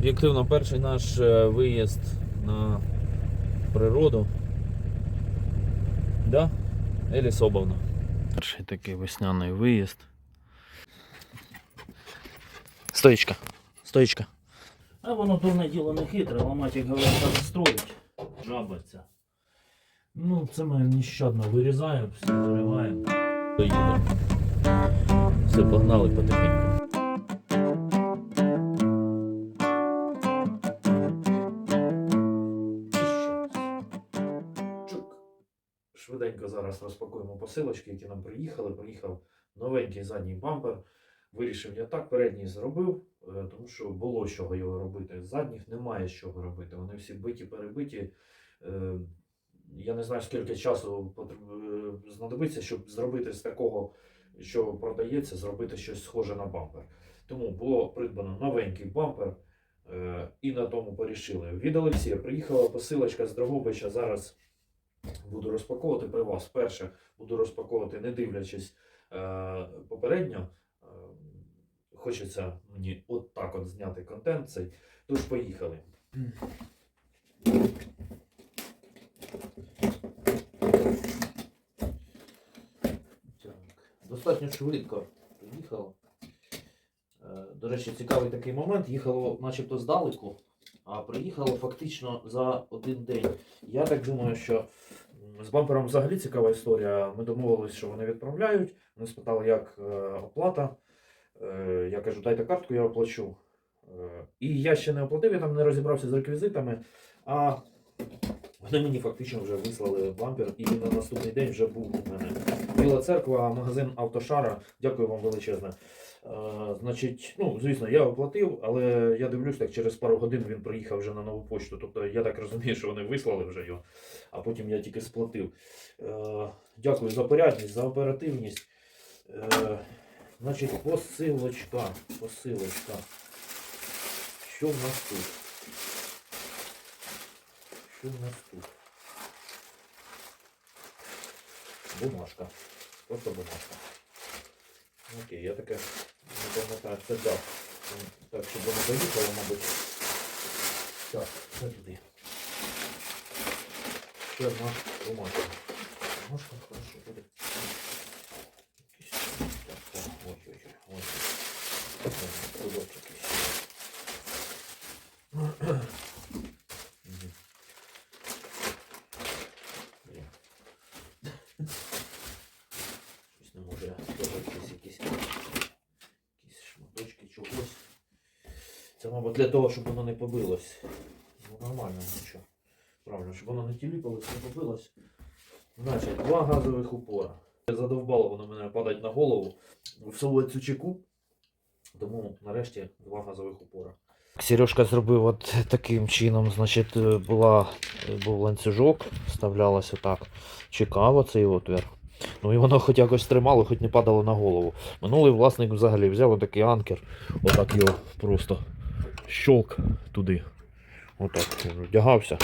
Об'єктивно, перший наш е, виїзд на природу. Да? Елі Собовна. Перший такий весняний виїзд. Стоїчка. Стоїчка. А воно дурне діло не хитре, ламать, як говорять, строїть. Жабаться. Ну, це ми нещадно вирізаємо, все вириваємо. Доїдемо. Все, погнали потихеньку. Зараз розпакуємо посилочки, які нам приїхали. Приїхав новенький задній бампер. Вирішив я так, передній зробив, е, тому що було чого його робити. Задніх немає з чого робити. Вони всі биті, перебиті. Е, Я не знаю, скільки часу е, знадобиться, щоб зробити з такого, що продається, зробити щось схоже на бампер. Тому було придбано новенький бампер. І на тому порішили. Від Олексія приїхала посилочка з Дрогобича. Зараз буду розпаковувати при вас. Перше буду розпаковувати, не дивлячись е, попередньо. Е, Хочеться мені от так от зняти контент цей. Тож поїхали. Так. Достатньо швидко приїхало. Е, До речі, цікавий такий момент. Їхало начебто здалеку, а приїхало фактично за один день. Я так думаю, що з бампером взагалі цікава історія. Ми домовились, що вони відправляють. Вони спитали, як е, оплата. Е, Я кажу, дайте картку, я оплачу. Е, І я ще не оплатив, я там не розібрався з реквізитами. А вони мені фактично вже вислали бампер, і він на наступний день вже був у мене. Біла церква, магазин Автошара. Дякую вам величезне. Е, значить, ну, звісно, я оплатив, але я дивлюсь, так через пару годин він приїхав вже на нову почту. Тобто я так розумію, що вони вислали вже його, а потім я тільки сплатив. Е, дякую за порядність, за оперативність. Е, значить, посилочка. Посилочка. Що в нас тут? Що в нас тут? Бумажка. Просто бумажка. Окей, я таке не пам'ятаю, це дав. Так, щоб воно доїхало, мабуть. Так, це туди. Ще одна бумажка. Бумажка хорошо буде. Так, так, ой, ой, ой, Це, мабуть, для того, щоб воно не побилось. Ну, нормально, нічого. Правильно, щоб воно не тіліпалось, не побилось. Значить, два газових упора. Задовбало воно мене падать на голову. Всовувати цю чеку. Тому нарешті два газових упора. Сережка зробив от таким чином, значить, е, була, був ланцюжок, вставлялося так. Чекав цей отвір. Ну і воно хоч якось тримало, хоч не падало на голову. Минулий власник взагалі взяв отакий анкер, отак його просто щолк туди. Отак вдягався.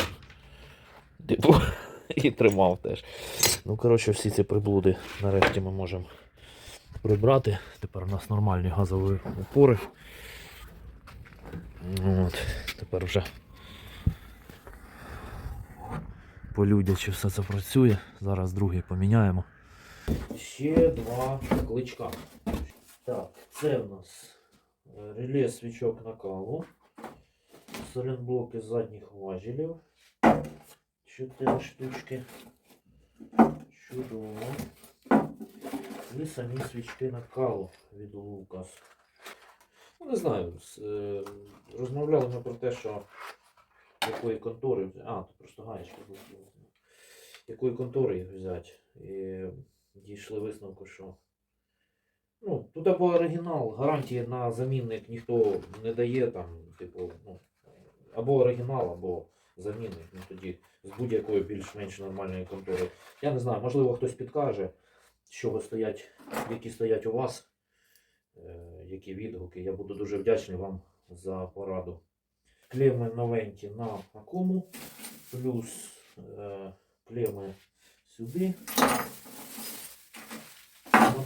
Типу, і тримав теж. Ну, коротше, всі ці приблуди нарешті ми можемо прибрати. Тепер у нас нормальні газові опори. От, тепер вже полюдячи все це працює. Зараз другий поміняємо. Ще два кличка. Так, це в нас реле свічок накалу, соленблоки задніх важелів. Чотири штучки. Чудово. І самі свічки накалу від Лукас. Ну, не знаю, е, розмовляли ми про те, що якої контори. А, тут просто гаєчка була. Якої контори їх взяти. І дійшли висновку, що ну, тут або оригінал, гарантії на замінник ніхто не дає там, типу, ну, або оригінал, або замінник. Ну тоді з будь-якої більш-менш нормальної контори. Я не знаю, можливо, хтось підкаже, з чого стоять, які стоять у вас, е, які відгуки. Я буду дуже вдячний вам за пораду. Клеми новенькі на акуму, плюс е, клеми сюди.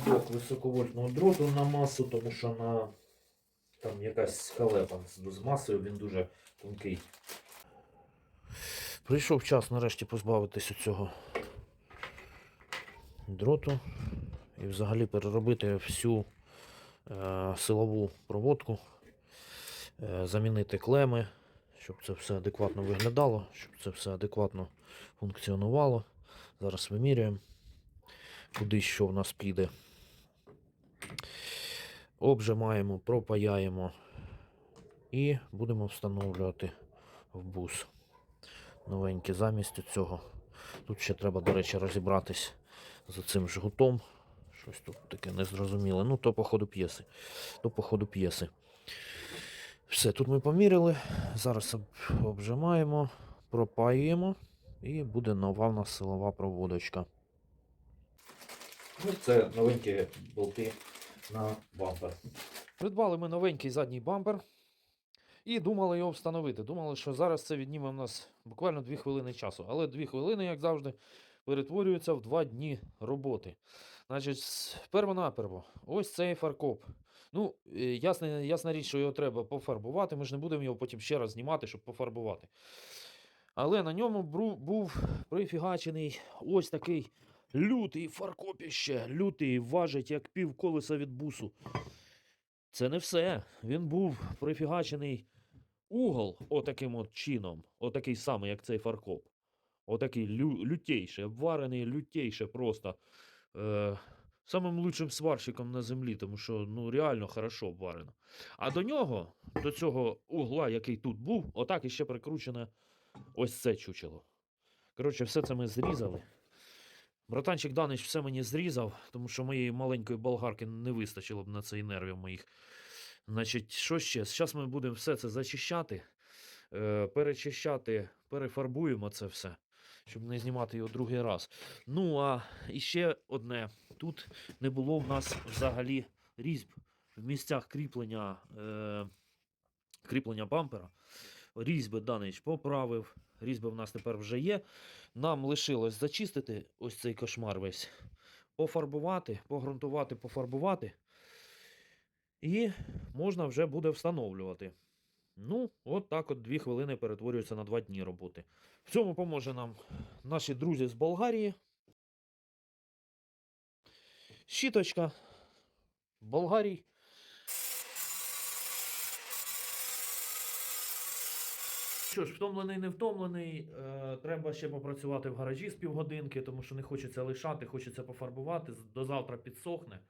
Моток високовольтного дроту на масу, тому що на там якась халепа з масою, він дуже тонкий. Прийшов час нарешті позбавитися цього дроту і взагалі переробити всю е, силову проводку, е, замінити клеми, щоб це все адекватно виглядало, щоб це все адекватно функціонувало. Зараз вимірюємо, куди що в нас піде. Обжимаємо, пропаяємо і будемо встановлювати в бус новенькі замість цього. Тут ще треба, до речі, розібратись з цим жгутом. Щось тут таке незрозуміле. Ну, то по ходу п'єси. То по ходу п'єси. Все, тут ми поміряли. Зараз обжимаємо, пропаюємо і буде нова в нас силова проводочка. Ну, це новенькі болти на бампер. Придбали ми новенький задній бампер і думали його встановити. Думали, що зараз це відніме в нас буквально 2 хвилини часу. Але 2 хвилини, як завжди, перетворюються в 2 дні роботи. Значить, перво-наперво, ось цей фаркоп. Ну, е, ясна, ясна річ, що його треба пофарбувати. Ми ж не будемо його потім ще раз знімати, щоб пофарбувати. Але на ньому був прифігачений ось такий лютий фаркопіще. Лютий важить як пів колеса від бусу. Це не все. Він був прифігачений угол отаким от чином, отакий самий, як цей фаркоп. Отакий лю, лютейше, обварений лютейше просто. Е, самим лучшим сварщиком на землі, тому що ну, реально хорошо обварено. А до нього, до цього угла, який тут був, отак іще прикручене ось це чучело. Коротше, все це ми зрізали. Братанчик Данич все мені зрізав, тому що моєї маленької болгарки не вистачило б на цей нервів моїх. Значить, що ще? Зараз ми будемо все це зачищати, е, перечищати, перефарбуємо це все, щоб не знімати його другий раз. Ну, а іще одне: тут не було в нас взагалі різьб в місцях кріплення, е, кріплення бампера. Різьби Данич поправив, різьби в нас тепер вже є. Нам лишилось зачистити ось цей кошмар весь, пофарбувати, погрунтувати, пофарбувати. І можна вже буде встановлювати. Ну, от так от дві хвилини перетворюються на два дні роботи. В цьому поможе нам наші друзі з Болгарії. Щіточка. Болгарій. Що ж, втомлений, не втомлений. Е, треба ще попрацювати в гаражі з півгодинки, тому що не хочеться лишати, хочеться пофарбувати. До завтра підсохне.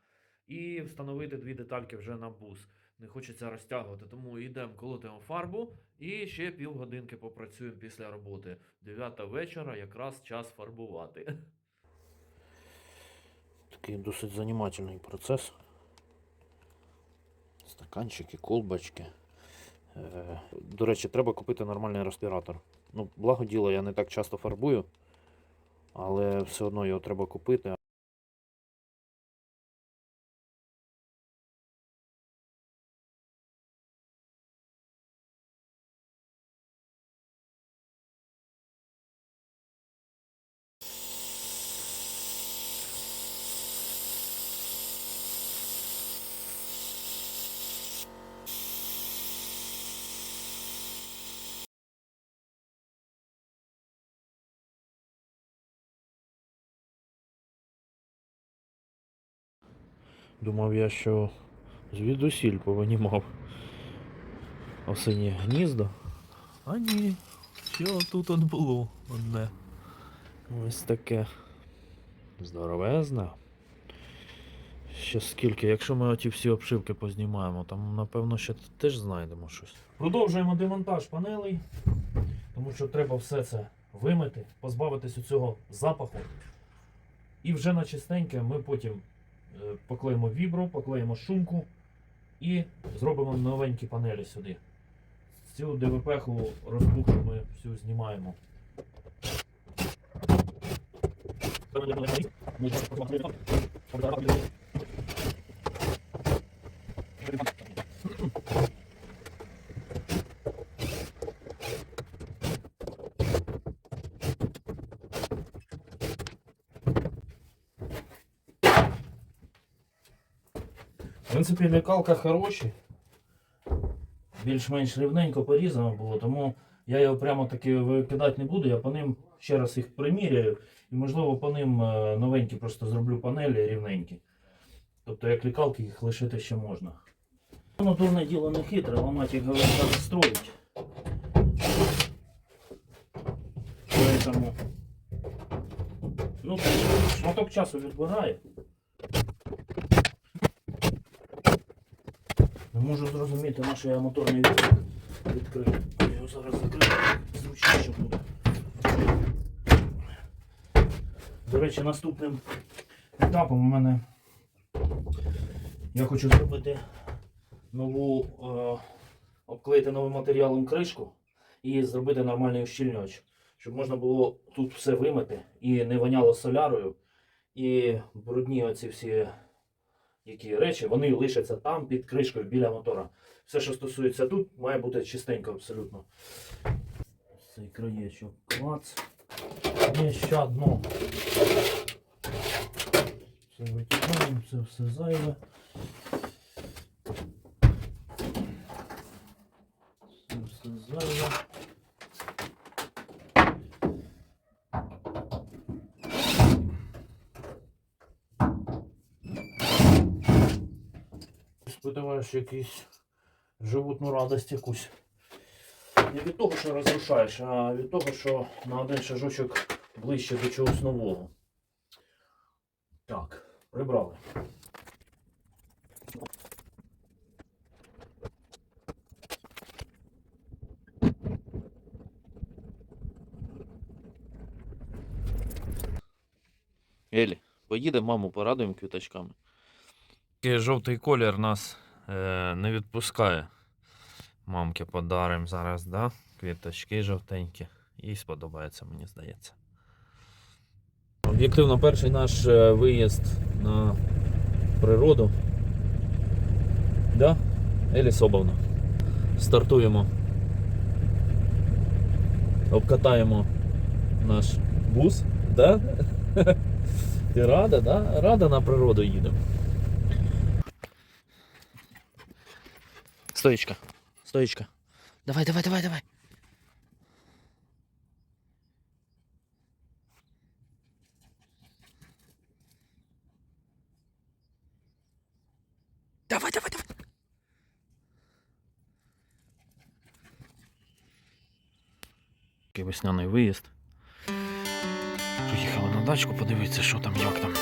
І встановити дві детальки вже на бус. Не хочеться розтягувати, тому йдемо колотимо фарбу і ще півгодинки попрацюємо після роботи. Дев'ята вечора, якраз час фарбувати. Такий досить занімательний процес. Стаканчики, колбочки. Е, До речі, треба купити нормальний респіратор. Ну, благо діло, я не так часто фарбую, але все одно його треба купити. Думав я, що звідусіль повинімав осині гнізда. А ні, що тут от було одне. Ось таке. Здоровезне. Ще скільки, якщо ми оті всі обшивки познімаємо, там напевно ще теж знайдемо щось. Продовжуємо демонтаж панелей, тому що треба все це вимити, позбавитись цього запаху. І вже на чистеньке ми потім поклеїмо вібру, поклеїмо шумку і зробимо новенькі панелі сюди. Цю ДВП-ху розбухшу ми всю знімаємо. В принципі, лекалка хороші. більш-менш рівненько порізано було, тому я його прямо таки викидати не буду, я по ним ще раз їх приміряю і, можливо, по ним е, новенькі просто зроблю панелі рівненькі. Тобто, як лікалки їх лишити ще можна. Воно дурне діло не хитре, ламати їх говорить, треба строїть. Поэтому, ну, шматок часу відбирає. Не можу зрозуміти, на що я моторний відсік відкрив. Я його зараз закрию, зручніше буде. До речі, наступним етапом у мене я хочу зробити нову, е, обклеїти новим матеріалом кришку і зробити нормальний ущільнювач, щоб можна було тут все вимити і не воняло солярою. І брудні оці всі які речі, вони лишаться там під кришкою біля мотора. Все, що стосується тут, має бути чистенько абсолютно. Цей краєчок клац. Є ще одно. Це витягаємо, це все зайве. Це все зайве. Сподіваюся, якийсь животну радость якусь. Не від того, що розрушаєш, а від того, що на один шажочок ближче до чогось нового. Так, прибрали. Елі, поїдемо, маму порадуємо квіточками. Жовтий колір нас не відпускає. Мамки подаримо зараз, да? Квіточки жовтенькі. Їй сподобається, мені здається. Об'єктивно, перший наш е, виїзд на природу. Да? Елі Собовна. Стартуємо. Обкатаємо наш бус. Да? Ти рада, да? Рада на природу їдемо. Стоечка. Стоечка. Давай, давай, давай, давай. Давай, давай, давай. Такий весняний виїзд. Приїхали на дачку подивитися, що там, як там.